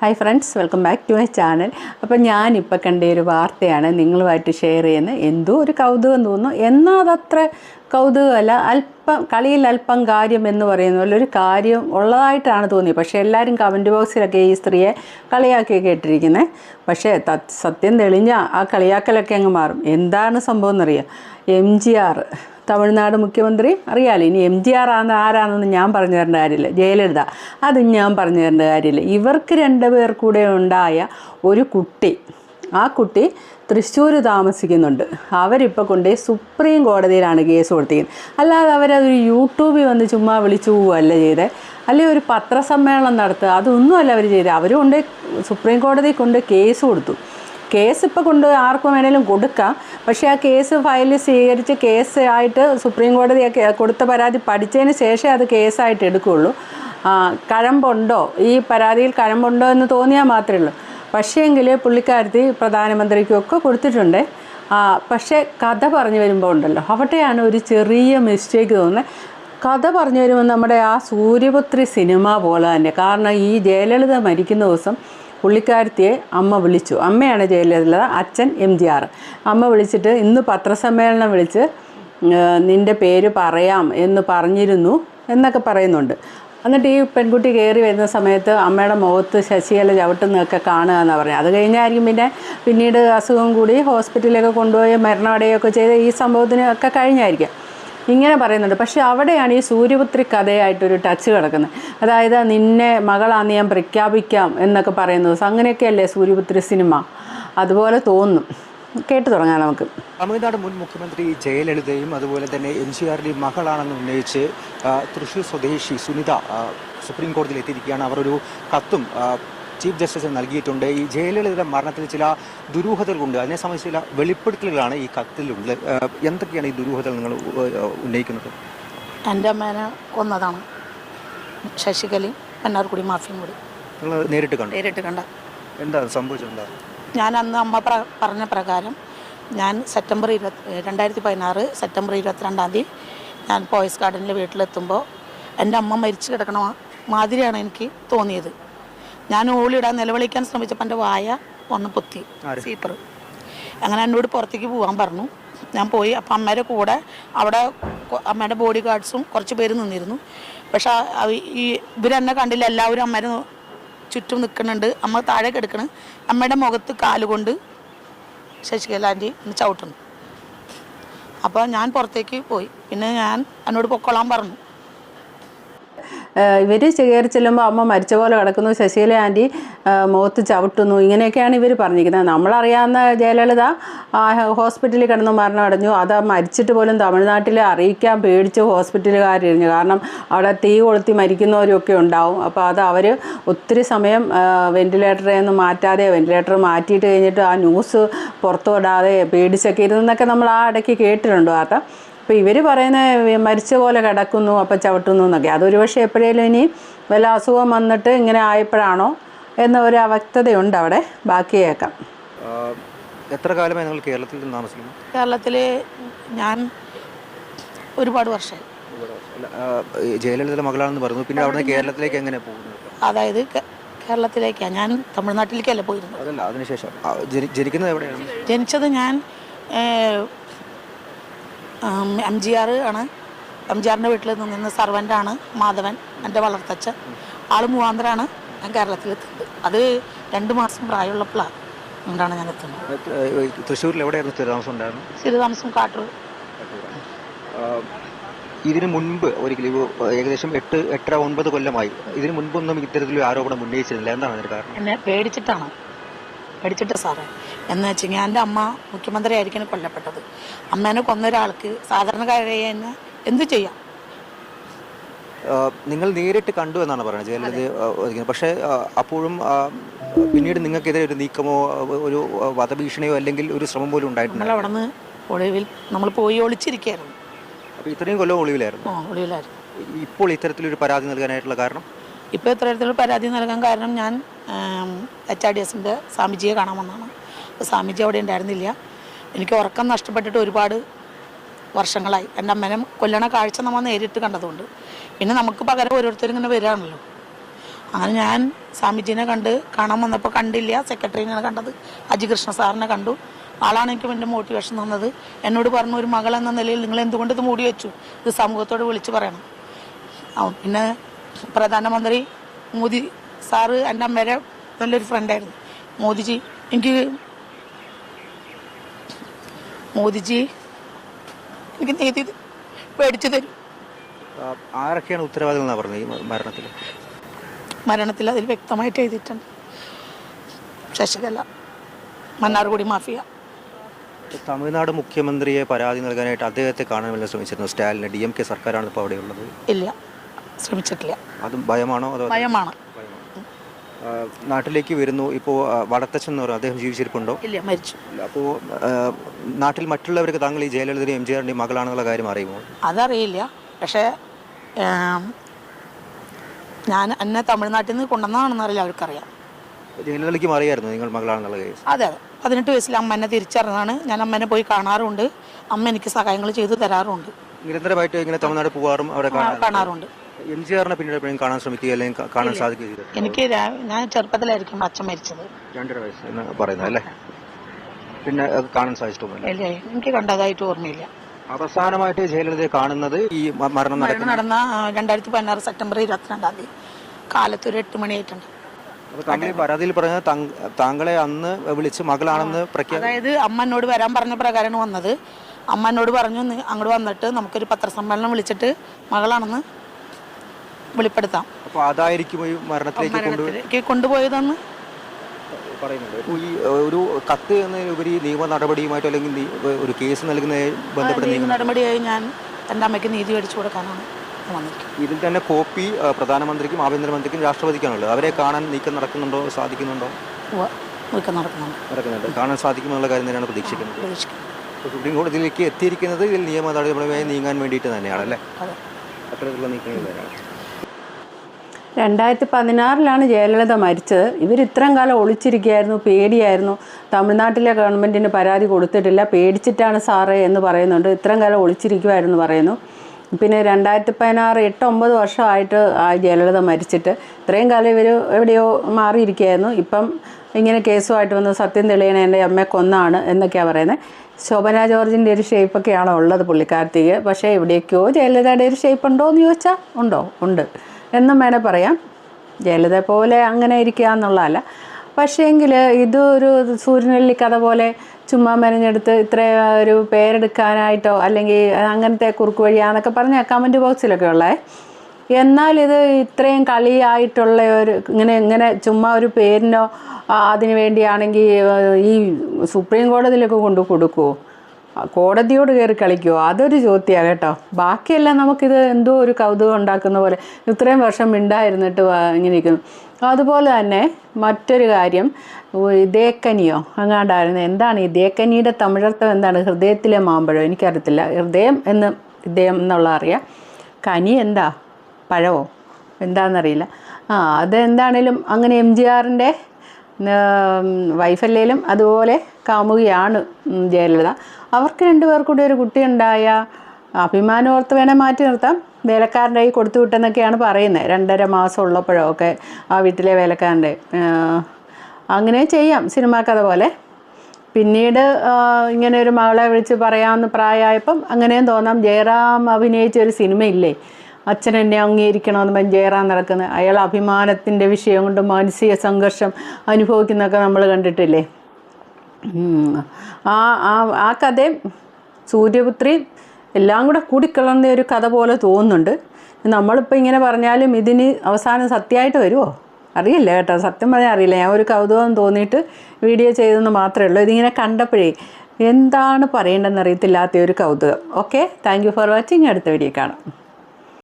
Hi friends welcome back to my channel അപ്പോൾ ഞാനിപ്പോൾ കണ്ട ഒരു വാർത്തയാണ് നിങ്ങളുമായിട്ട് ഷെയർ ചെയ്യുന്നത്. എന്തോ ഒരു കൗതുകം തോന്നുന്നു. എന്നാൽ അതത്ര കൗതുകമല്ല അല്പം കളിയിൽ അല്പം കാര്യം എന്ന് പറയുന്ന പോലെ ഒരു കാര്യം ഉള്ളതായിട്ടാണ് തോന്നിയത്. പക്ഷേ എല്ലാവരും കമന്റ് ബോക്സിലൊക്കെ ഈ സ്ത്രീയെ കളിയാക്കിയൊക്കെ ഇട്ടിരിക്കുന്നത് പക്ഷേ സത്യം തെളിഞ്ഞാൽ ആ കളിയാക്കലൊക്കെ അങ്ങ് മാറും. എന്താണ് സംഭവം എന്നറിയാം? എം ജി ആർ തമിഴ്നാട് മുഖ്യമന്ത്രി. അറിയാലോ ഇനി എം ജി ആർ ആണ് ആരാണെന്ന് ഞാൻ പറഞ്ഞു തരേണ്ട കാര്യമില്ല. ജയലളിത അത് ഞാൻ പറഞ്ഞു തരേണ്ട കാര്യമില്ല. ഇവർക്ക് രണ്ടുപേർ കൂടെ ഉണ്ടായ ഒരു കുട്ടി ആ കുട്ടി തൃശ്ശൂർ താമസിക്കുന്നുണ്ട്. അവരിപ്പോൾ കൊണ്ടേ സുപ്രീം കോടതിയിലാണ് കേസ് കൊടുത്തിരിക്കുന്നത്. അല്ലാതെ അവരതൊരു യൂട്യൂബിൽ വന്ന് ചുമ്മാ വിളിച്ചു പോവുകയല്ല ചെയ്തത് അല്ലെങ്കിൽ ഒരു പത്രസമ്മേളനം നടത്തുക അതൊന്നുമല്ല അവർ ചെയ്തത് അവർ കൊണ്ട് സുപ്രീം കോടതി കൊണ്ട് കേസ് കൊടുത്തു. കേസ് ഇപ്പോൾ കൊണ്ട് ആർക്കും വേണേലും കൊടുക്കാം. പക്ഷേ ആ കേസ് ഫയൽ സ്വീകരിച്ച് കേസ് ആയിട്ട് സുപ്രീം കോടതി കൊടുത്ത പരാതി പഠിച്ചതിന് ശേഷമേ അത് കേസായിട്ട് എടുക്കുകയുള്ളൂ കഴമ്പുണ്ടോ? ഈ പരാതിയിൽ കഴമ്പുണ്ടോ എന്ന് തോന്നിയാൽ മാത്രമേ ഉള്ളൂ. പക്ഷേങ്കിൽ പുള്ളിക്കാരത്തി പ്രധാനമന്ത്രിക്കും ഒക്കെ കൊടുത്തിട്ടുണ്ട് പക്ഷേ കഥ പറഞ്ഞു വരുമ്പോൾ ഉണ്ടല്ലോ. അവിടെയാണ് ഒരു ചെറിയ മിസ്റ്റേക്ക് തോന്നുന്നത്. കഥ പറഞ്ഞു വരുമ്പോൾ നമ്മുടെ ആ സൂര്യപുത്രി സിനിമ പോലെ തന്നെ. കാരണം ഈ ജയലളിത മരിക്കുന്ന ദിവസം പുള്ളിക്കാരത്തിയെ അമ്മ വിളിച്ചു. അമ്മയാണ് ജയിലിലുള്ളത്. അച്ഛൻ എം. ജി. ആർ അമ്മ വിളിച്ചിട്ട് ഇന്ന് പത്രസമ്മേളനം വിളിച്ച് നിന്റെ പേര് പറയാം എന്ന് പറഞ്ഞിരുന്നു എന്നൊക്കെ പറയുന്നുണ്ട്. എന്നിട്ട് ഈ പെൺകുട്ടി കയറി വരുന്ന സമയത്ത് അമ്മയുടെ മുഖത്ത് ശശികല ചവിട്ടുന്നതൊക്കെ കാണുക എന്നാണ് പറഞ്ഞത്. അത് കഴിഞ്ഞായിരിക്കും പിന്നെ പിന്നീട് അസുഖം കൂടി ഹോസ്പിറ്റലിലൊക്കെ കൊണ്ടുപോയി മരണമടയൊക്കെ ചെയ്ത് ഈ സംഭവത്തിനൊക്കെ കഴിഞ്ഞായിരിക്കും. ഇങ്ങനെ പറയുന്നുണ്ട്. പക്ഷേ അവിടെയാണ് ഈ സൂര്യപുത്രി കഥയായിട്ടൊരു ടച്ച് കിടക്കുന്നത്. അതായത് നിന്നെ മകളാന്ന് ഞാൻ പ്രഖ്യാപിക്കാം എന്നൊക്കെ പറയുന്നത് അങ്ങനെയൊക്കെയല്ലേ സൂര്യപുത്രി സിനിമ? അതുപോലെ തോന്നും. കേട്ടു തുടങ്ങാം നമുക്ക്. തമിഴ്നാട് മുൻ മുഖ്യമന്ത്രി ജയലളിതയും അതുപോലെ തന്നെ എം ജി ആറിന്റെ മകളാണെന്ന് ഉന്നയിച്ച് തൃശൂർ സ്വദേശി സുനിത സുപ്രീം കോടതിയിൽ എത്തിയിരിക്കുകയാണ് അവർ ഒരു കത്തും ചീഫ് ജസ്റ്റിസിന് നൽകിയിട്ടുണ്ട്. ഈ ജയലളിതയുടെ മരണത്തിൽ ചില ദുരൂഹതകളുണ്ട്. അതിനെ സംബന്ധിച്ച് ചില വെളിപ്പെടുത്തലുകളാണ് ഈ കത്തിലുള്ളത്. എന്തൊക്കെയാണ് ഈ ദുരൂഹതകൾ നിങ്ങൾ ഉന്നയിക്കുന്നത്? എന്റെ അമ്മേനെ കൊന്നതാണ്. ശശികലയും മന്നാർക്കുടി മാഫിയും കൂടി നിങ്ങൾ നേരിട്ട് കണ്ടു? നേരിട്ട് കണ്ട. എന്താ സംഭവിച്ചത് എന്താ ഞാൻ അന്ന് അമ്മ പറഞ്ഞ പ്രകാരം ഞാൻ സെപ്റ്റംബർ ഇരുപത്തി രണ്ടായിരത്തി പതിനാറ് സെപ്റ്റംബർ ഇരുപത്തിരണ്ടാം തീയതി ഞാൻ പോയസ് ഗാർഡനിൽ വീട്ടിലെത്തുമ്പോൾ എന്റെ അമ്മ മരിച്ചു കിടക്കണ മാതിരിയാണ് എനിക്ക് തോന്നിയത്. ഞാൻ ഓളിയിടാൻ നിലവിളിക്കാൻ ശ്രമിച്ചപ്പോൾ എന്റെ വായ ഒന്ന് പൊത്തി? സീപ്പർ അങ്ങനെ എന്നോട് പുറത്തേക്ക് പോകാൻ പറഞ്ഞു. ഞാൻ പോയി. അപ്പം അമ്മയുടെ കൂടെ അവിടെ അമ്മയുടെ ബോഡി ഗാർഡ്സും കുറച്ച് പേര് നിന്നിരുന്നു. പക്ഷെ ഈ ഇവരെന്നെ കണ്ടില്ല. എല്ലാവരും അമ്മേനെ നോ- ചുറ്റും നിൽക്കുന്നുണ്ട്. അമ്മ താഴെ കിടക്കണ് അമ്മയുടെ മുഖത്ത് കാലുകൊണ്ട് ശശികല ആന്റി ഒന്ന് ചവിട്ടുന്നു. അപ്പോൾ ഞാൻ പുറത്തേക്ക് പോയി. പിന്നെ ഞാൻ എന്നോട് പൊക്കോളാൻ പറഞ്ഞു. ഇവർ കയറി ചെല്ലുമ്പോൾ അമ്മ മരിച്ച പോലെ കിടക്കുന്നു. ശശീല ആന്റി മുഖത്ത് ചവിട്ടുന്നു. ഇങ്ങനെയൊക്കെയാണ് ഇവർ പറഞ്ഞിരിക്കുന്നത്. നമ്മളറിയാവുന്ന ജയലളിത ഹോസ്പിറ്റലിൽ കിടന്ന് മരണം അടഞ്ഞു അത് മരിച്ചിട്ട് പോലും തമിഴ്നാട്ടിൽ അറിയിക്കാൻ പേടിച്ച് ഹോസ്പിറ്റലുകാരിഞ്ഞു കാരണം അവിടെ തീ കൊളുത്തി മരിക്കുന്നവരൊക്കെ ഉണ്ടാവും. അപ്പോൾ അത് അവർ ഒത്തിരി സമയം വെന്റിലേറ്ററിൽ നിന്ന് മാറ്റാതെ വെന്റിലേറ്റർ മാറ്റിയിട്ട് കഴിഞ്ഞിട്ട് ആ ന്യൂസ് പുറത്തു വിടാതെ പേടിച്ചൊക്കെ ഇരുന്നൊക്കെ നമ്മൾ ആ ഇടയ്ക്ക് കേട്ടിട്ടുണ്ട് വാർത്ത. അപ്പോൾ ഇവർ പറയുന്ന മരിച്ച പോലെ കിടക്കുന്നു അപ്പം ചവിട്ടുന്നു എന്നൊക്കെ. അതൊരു പക്ഷേ എപ്പോഴേലും ഇനി വല്ല അസുഖം വന്നിട്ട് ഇങ്ങനെ ആയപ്പോഴാണോ എന്ന ഒരു അവ്യക്തതയുണ്ട് അവിടെ. ബാക്കി കേൾക്കാം. എത്ര കാലമായി നിങ്ങൾ കേരളത്തിൽ താമസിക്കുന്നു? കേരളത്തിൽ ഞാൻ ഒരുപാട് വർഷമായി. ജയലളിതയുടെ മകളാണെന്ന് പറഞ്ഞു പിന്നെ അവിടെ കേരളത്തിലേക്ക് എങ്ങനെ പോകുന്നു? അതായത് കേരളത്തിലേക്കാണ് ഞാൻ തമിഴ്നാട്ടിലേക്കല്ല പോയിരുന്നത്? അതല്ല അതിനുശേഷം. ജനിക്കുന്നത് എവിടെയാണ്? ജനിച്ചത് ഞാൻ എം ജി ആർ ആണ്. എം ജി ആറിന്റെ വീട്ടിൽ നിന്ന സർവന്റാണ് മാധവൻ എന്റെ വളർത്തച്ഛൻ. ആൾ മൂവാന്തരാണ്. ഞാൻ കേരളത്തിലെത്തുന്നത് അത് രണ്ട് മാസം പ്രായമുള്ളപ്പോഴാണ് കൊണ്ടാണ് ഞാൻ എത്തുന്നത്. തൃശ്ശൂരിൽ എവിടെയായിരുന്നു സ്ഥിരതാമസം ഉണ്ടായിരുന്നു സ്ഥിരതാമസം കാട്ടൂർ. ഇതിനു മുൻപ് ഒരിക്കലും ഏകദേശം എട്ട് എട്ടര ഒൻപത് കൊല്ലമായി. ഇതിനു മുൻപൊന്നും ഇത്തരത്തിലൊരു ആരോപണം ഉന്നയിച്ചിരുന്നില്ല. എന്താണ് അതിന് കാരണം? എന്നെ പേടിച്ചിട്ടാണ്. പേടിച്ചിട്ട് സാറേ. എന്ന് വെച്ചാൽ എന്റെ അമ്മ മുഖ്യമന്ത്രി ആയിരിക്കണം കൊല്ലപ്പെട്ടത്. അമ്മേനെ കൊന്ന ഒരാൾക്ക് സാധാരണക്കാരായ എന്നെ എന്ത് ചെയ്യാം? നിങ്ങൾ നേരിട്ട് കണ്ടു എന്നാണ് പറയുന്നത് ജയലളിത പക്ഷേ അപ്പോഴും പിന്നീട് നിങ്ങൾക്കെതിരെ ഒരു നീക്കമോ ഒരു വധഭീഷണിയോ അല്ലെങ്കിൽ ഒരു ശ്രമം പോലും ഉണ്ടായിട്ടുണ്ട് നമ്മൾ അവിടെ നിന്ന് ഒളിവിൽ നമ്മൾ പോയി ഒളിച്ചിരിക്കുകയായിരുന്നു അപ്പോൾ ഇത്രയും കൊല്ലം ഒളിവിലായിരുന്നു. ഒളിവിലായിരുന്നു. ഇപ്പോൾ ഇത്തരത്തിലൊരു പരാതി നൽകാനായിട്ടുള്ള കാരണം? ഇപ്പോൾ ഇത്തരത്തിലൊരു പരാതി നൽകാൻ കാരണം ഞാൻ എച്ച് ആർ ഡി എസിന്റെ സ്വാമിജിയെ കാണാൻ വന്നതാണ് അപ്പോൾ സ്വാമിജി അവിടെ ഉണ്ടായിരുന്നില്ല. എനിക്ക് ഉറക്കം നഷ്ടപ്പെട്ടിട്ട് ഒരുപാട് വർഷങ്ങളായി. എന്റെ അമ്മനെ കൊല്ലണ കാഴ്ച നമ്മൾ നേരിട്ട് കണ്ടതുകൊണ്ട്. പിന്നെ നമുക്ക് പകരം ഓരോരുത്തരും ഇങ്ങനെ വരികയാണല്ലോ അങ്ങനെ ഞാൻ സ്വാമിജീനെ കണ്ട് കാണാൻ വന്നപ്പോൾ കണ്ടില്ല. സെക്രട്ടറിനെയാണ് കണ്ടത്. അജി കൃഷ്ണ സാറിനെ കണ്ടു. ആളാണ് എനിക്ക് എന്റെ മോട്ടിവേഷൻ തന്നത്. എന്നോട് പറഞ്ഞു ഒരു മകൾ എന്ന നിലയിൽ നിങ്ങൾ എന്തുകൊണ്ട് ഇത് മൂടി വെച്ചു? ഇത് സമൂഹത്തോട് വിളിച്ചു പറയണം. പിന്നെ പ്രധാനമന്ത്രി മോദി സാറ് എന്റെ അമ്മേരെ നല്ലൊരു ഫ്രണ്ടായിരുന്നു മോദിജി എനിക്ക് മോദിജി എനിക്ക് നീതി മേടിച്ചു തരും. ആരൊക്കെയാണ് ഉത്തരവാദികൾ പറഞ്ഞത് മരണത്തിൽ മരണത്തിൽ അതിൽ വ്യക്തമായിട്ട് എഴുതിയിട്ടുണ്ട്. ശശികല മന്നാർകുടി മാഫിയ. തമിഴ്നാട് മുഖ്യമന്ത്രിയെ പരാതി നൽകാനായിട്ട് അദ്ദേഹത്തെ കാണാൻ ശ്രമിച്ചിരുന്നു? സ്റ്റാലിന് ഡി എം കെ സർക്കാരാണ് ഇപ്പോൾ അവിടെയുള്ളത്. ഇല്ല. ശ്രമിച്ചിട്ടില്ല. അതും ഭയമാണോ? അതോ ഭയമാണ്. നാട്ടിലേക്ക് വരുന്നു. ഇപ്പോൾ വടത്തച്ഛൻ എന്ന് പറയുന്നത് അദ്ദേഹം ജീവിച്ചിരിപ്പുണ്ടോ? ഇല്ല മരിച്ചു. അപ്പോൾ നാട്ടിൽ മറ്റുള്ളവർക്ക് താങ്കൾ ഈ ജയലളിതയും എം ജി ആറിന്റെയും മകളാണെന്നുള്ള കാര്യം അറിയുമോ? അതറിയില്ല. പക്ഷേ ഞാൻ എന്നെ തമിഴ്നാട്ടിൽ നിന്ന് കൊണ്ടുവന്നതാണെന്ന് അറിയില്ല അവർക്കറിയാം. ജയലളിതയ്ക്കും അറിയായിരുന്നു നിങ്ങൾ മകളാണെന്നുള്ള കേസ്. അതെ അതെ. പതിനെട്ട് വയസ്സിൽ അമ്മ എന്നെ തിരിച്ചറിഞ്ഞാണ് ഞാൻ അമ്മനെ പോയി കാണാറുണ്ട്. അമ്മ എനിക്ക് സഹായങ്ങൾ ചെയ്തു തരാറുണ്ട്. നിരന്തരമായിട്ട് ഇങ്ങനെ തമിഴ്നാട് പോകാറും അവിടെ കാണാറുണ്ട്. എം ജി ആറിനെ പിന്നീട് എപ്പോഴും കാണാൻ ശ്രമിക്കുക അല്ലെങ്കിൽ കാണാൻ സാധിക്കുക എനിക്ക് ഞാൻ ചെറുപ്പത്തിലായിരിക്കും അച്ഛൻ മരിച്ചത്. രണ്ടര വയസ്സ് എന്ന് പറയുന്നത് അല്ലേ? പിന്നെ കാണാൻ സാധിച്ചിട്ടുമില്ല ഇല്ല എനിക്ക് കണ്ടതായിട്ട് ഓർമ്മയില്ല. അവസാനമായിട്ട് ജയലളിതയെ കാണുന്നത് ഈ മരണം നടന്ന രണ്ടായിരത്തി പതിനാറ് സെപ്റ്റംബർ ഇരുപത്തിരണ്ടാം തീയതി കാലത്ത് ഒരു എട്ട് മണിയായിട്ടുണ്ട്. താങ്കൾ പരാതിയിൽ പറഞ്ഞത് താങ്കളെ അന്ന് വിളിച്ച് മകളാണെന്ന് അതായത് അമ്മ എന്നോട് വരാൻ പറഞ്ഞ പ്രകാരമാണ് വന്നത്. അമ്മ എന്നോട് പറഞ്ഞു "നി- അങ്ങോട്ട് വന്നിട്ട് നമുക്കൊരു പത്രസമ്മേളനം വിളിച്ചിട്ട് മകളാണെന്ന് വെളിപ്പെടുത്താം. അപ്പോൾ അതായിരിക്കും ഈ മരണത്തിലേക്ക് കൊണ്ട് മരണത്തിലേക്ക് കൊണ്ടുപോയതെന്ന്? പറയുന്നുണ്ട്. ഈ ഒരു കത്ത് എന്നതിലുപരി നിയമ നടപടിയുമായിട്ടോ അല്ലെങ്കിൽ ഒരു കേസ് നൽകുന്ന ബന്ധപ്പെട്ട ഈ നടപടിയായി ഞാൻ എന്റെ അമ്മയ്ക്ക് നീതി മേടിച്ചു കൊടുക്കാനാണ് ഇതിൽ തന്നെ കോപ്പി പ്രധാനമന്ത്രിക്കും ആഭ്യന്തരമന്ത്രിക്കും രാഷ്ട്രപതിക്കാണുള്ളത്. അവരെ കാണാൻ നീക്കം നടക്കുന്നുണ്ടോ? സാധിക്കുന്നുണ്ടോ? നീക്കം നടക്കുന്നുണ്ട്. നടക്കുന്നുണ്ട്. കാണാൻ സാധിക്കുമെന്നുള്ള കാര്യം തന്നെയാണ് പ്രതീക്ഷിക്കുന്നത്. സുപ്രീം കോടതിയിലേക്ക് എത്തിയിരിക്കുന്നത് ഇതിൽ നിയമ നടപടികളുമായി നീങ്ങാൻ വേണ്ടിയിട്ട് തന്നെയാണ് അല്ലേ അതെ. അത്തരത്തിലുള്ള നീക്കങ്ങൾ തന്നെയാണ്. രണ്ടായിരത്തി പതിനാറിലാണ് ജയലളിത മരിച്ചത്. ഇവർ ഇത്രയും കാലം ഒളിച്ചിരിക്കുകയായിരുന്നു പേടിയായിരുന്നു. തമിഴ്നാട്ടിലെ ഗവൺമെന്റിന് പരാതി കൊടുത്തിട്ടില്ല. പേടിച്ചിട്ടാണ് സാറേ എന്ന് പറയുന്നുണ്ട്. ഇത്രയും കാലം ഒളിച്ചിരിക്കുമായിരുന്നു പറയുന്നു. പിന്നെ രണ്ടായിരത്തി പതിനാറ് എട്ട് ഒമ്പത് വർഷമായിട്ട് ആ ജയലളിത മരിച്ചിട്ട് ഇത്രയും കാലം ഇവർ എവിടെയോ മാറിയിരിക്കുകയായിരുന്നു. ഇപ്പം ഇങ്ങനെ കേസുമായിട്ട് വന്ന് സത്യം തെളിയണ എന്റെ അമ്മയെ കൊന്നാണ് എന്നൊക്കെയാണ് പറയുന്നത് ശോഭന ജോർജിന്റെ ഒരു ഷേപ്പൊക്കെയാണ് ഉള്ളത് പുള്ളിക്കാർത്തിക്ക് പക്ഷേ എവിടെയൊക്കെയോ ജയലളിതയുടെ ഒരു ഷേപ്പ് ഉണ്ടോ എന്ന് ചോദിച്ചാൽ ഉണ്ടോ? ഉണ്ട്. എന്നും വേണേൽ പറയാം. ജയലളിത പോലെ അങ്ങനെ ഇരിക്കുക എന്നുള്ളതല്ല. പക്ഷേങ്കിൽ ഇതൊരു സൂര്യനെല്ലി കഥ പോലെ ചുമ്മാ മെനഞ്ഞെടുത്ത് ഇത്ര ഒരു പേരെടുക്കാനായിട്ടോ അല്ലെങ്കിൽ അങ്ങനത്തെ കുറുക്ക് വഴിയാന്നൊക്കെ പറഞ്ഞ കമന്റ് ബോക്സിലൊക്കെ ഉള്ളേ. എന്നാൽ ഇത് ഇത്രയും കളിയായിട്ടുള്ള ഒരു ഇങ്ങനെ ഇങ്ങനെ ചുമ്മാ ഒരു പേരിനോ അതിനു വേണ്ടിയാണെങ്കിൽ ഈ സുപ്രീം കോടതിയിലൊക്കെ കൊണ്ടു കൊടുക്കുമോ കോടതിയോട് കയറി കളിക്കുമോ അതൊരു ചോദ്യമാണ് കേട്ടോ. ബാക്കിയെല്ലാം നമുക്കിത് എന്തോ ഒരു കൗതുകം ഉണ്ടാക്കുന്ന പോലെ ഇത്രയും വർഷം മിണ്ടായിരുന്നിട്ട് ഇങ്ങനെ ഇരിക്കുന്നു. അതുപോലെ തന്നെ മറ്റൊരു കാര്യം ഇതേക്കനിയോ? അങ്ങാണ്ടായിരുന്നു. എന്താണ് ഇതേക്കനിയുടെ തമിഴർത്ഥം? എന്താണ്? ഹൃദയത്തിലെ മാമ്പഴം. എനിക്കറിയത്തില്ല. ഹൃദയം എന്ന് ഇദ്ദേഹം എന്നുള്ള അറിയാം. കനി എന്താ? പഴവോ? എന്താണെന്നറിയില്ല ആ അതെന്താണേലും അങ്ങനെ എം ജി ആറിന്റെ വൈഫല്ലേലും അതുപോലെ കാമുകിയാണ് ജയലളിത. അവർക്ക് രണ്ടുപേർ കൂടി ഒരു കുട്ടിയുണ്ടായ അഭിമാനോർത്ത് വേണേൽ മാറ്റി നിർത്താം. വേലക്കാരന്റെ കൈ കൊടുത്തു വിട്ടെന്നൊക്കെയാണ് പറയുന്നത്. രണ്ടര മാസം ഉള്ളപ്പോഴോ ഒക്കെ ആ വീട്ടിലെ വേലക്കാരന്റെ അങ്ങനെ ചെയ്യാം സിനിമാ കഥ പോലെ. പിന്നീട് ഇങ്ങനെ ഒരു മകളെ വിളിച്ച് പറയാമെന്ന് പ്രായമായപ്പം അങ്ങനെയും തോന്നാം. ജയറാം അഭിനയിച്ച ഒരു സിനിമയില്ലേ? അച്ഛൻ എന്നെ അംഗീകരിക്കണമെന്ന് മഞ്ചേറാൻ നടക്കുന്നത് അയാൾ അഭിമാനത്തിന്റെ വിഷയം കൊണ്ട് മാനസിക സംഘർഷം അനുഭവിക്കുന്നതൊക്കെ നമ്മൾ കണ്ടിട്ടില്ലേ. ആ ആ ആ കഥയും സൂര്യപുത്രി എല്ലാം കൂടെ കൂടിക്കളർന്ന ഒരു കഥ പോലെ തോന്നുന്നുണ്ട്. നമ്മളിപ്പോൾ ഇങ്ങനെ പറഞ്ഞാലും ഇതിന് അവസാനം സത്യമായിട്ട് വരുമോ അറിയില്ല കേട്ടോ. സത്യം പറഞ്ഞാൽ അറിയില്ല. ഞാൻ ഒരു കൗതുകം തോന്നിയിട്ട് വീഡിയോ ചെയ്തെന്ന് മാത്രമേ ഉള്ളൂ. ഇതിങ്ങനെ കണ്ടപ്പോഴേ എന്താണ് പറയേണ്ടതെന്ന് അറിയത്തില്ലാത്ത ഒരു കൗതുകം. ഓക്കെ താങ്ക് ഫോർ വാച്ചിങ് അടുത്ത വീഡിയോ കാണാം.